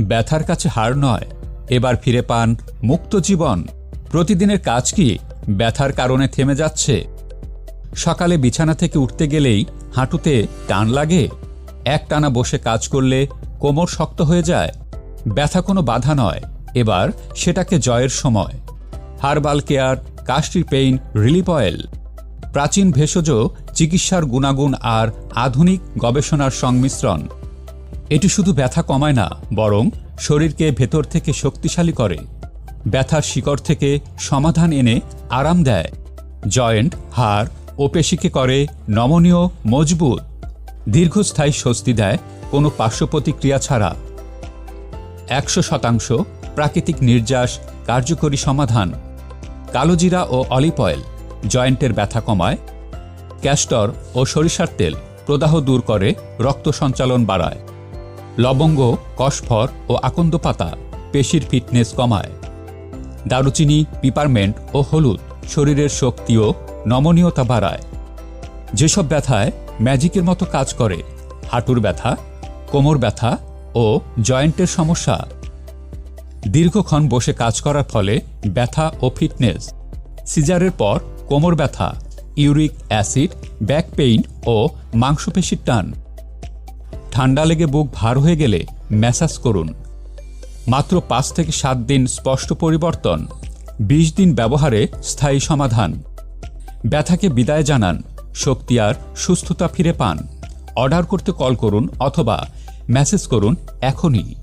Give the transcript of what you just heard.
ব্যথার কাছে হার নয়। এবার ফিরে পান মুক্ত জীবন। প্রতিদিনের কাজ কি ব্যথার কারণে থেমে যাচ্ছে? সকালে বিছানা থেকে উঠতে গেলেই হাঁটুতে টান লাগে? এক টানা বসে কাজ করলে কোমর শক্ত হয়ে যায়? ব্যথা কোনো বাধা নয়। এবার সেটাকে জয়ের সময়। হার্বাল কেয়ার কাশটি পেইন, রিলিফ অয়েল। প্রাচীন ভেষজ চিকিৎসার গুণাগুণ আর আধুনিক গবেষণার সংমিশ্রণ। এটি শুধু ব্যথা কমায় না, বরং শরীরকে ভেতর থেকে শক্তিশালী করে। ব্যথার শিকড় থেকে সমাধান এনে আরাম দেয়। জয়েন্ট, হাড় ও পেশিকে করে নমনীয়, মজবুত। দীর্ঘস্থায়ী স্বস্তি দেয় কোনো পার্শ্ব প্রতিক্রিয়া ছাড়া। একশো শতাংশ প্রাকৃতিক নির্যাস, কার্যকরী সমাধান। কালোজিরা ও অলিভ অয়েল জয়েন্টের ব্যথা কমায়। ক্যাস্টর ও সরিষার তেল প্রদাহ দূর করে, রক্ত সঞ্চালন বাড়ায়। লবঙ্গ, কসফর ও আকন্দ পাতা পেশির ফিটনেস কমায়। দারুচিনি, পিপারমেন্ট ও হলুদ শরীরের শক্তি ও নমনীয়তা বাড়ায়। যেসব ব্যথায় ম্যাজিকের মতো কাজ করে, হাঁটুর ব্যথা, কোমর ব্যথা ও জয়েন্টের সমস্যা। দীর্ঘক্ষণ বসে কাজ করার ফলে ব্যথা ও ফিটনেস। সিজারের পর কোমর ব্যথা, ইউরিক অ্যাসিড, ব্যাক পেইন ও মাংসপেশির টান। ঠান্ডা লেগে বুক ভার হয়ে গেলে ম্যাসাজ করুন। মাত্র পাঁচ থেকে সাত দিন স্পষ্ট পরিবর্তন, বিশ দিন ব্যবহারে স্থায়ী সমাধান। ব্যথাকে বিদায় জানান, শক্তি আর সুস্থতা ফিরে পান। অর্ডার করতে কল করুন অথবা মেসেজ করুন এখনই।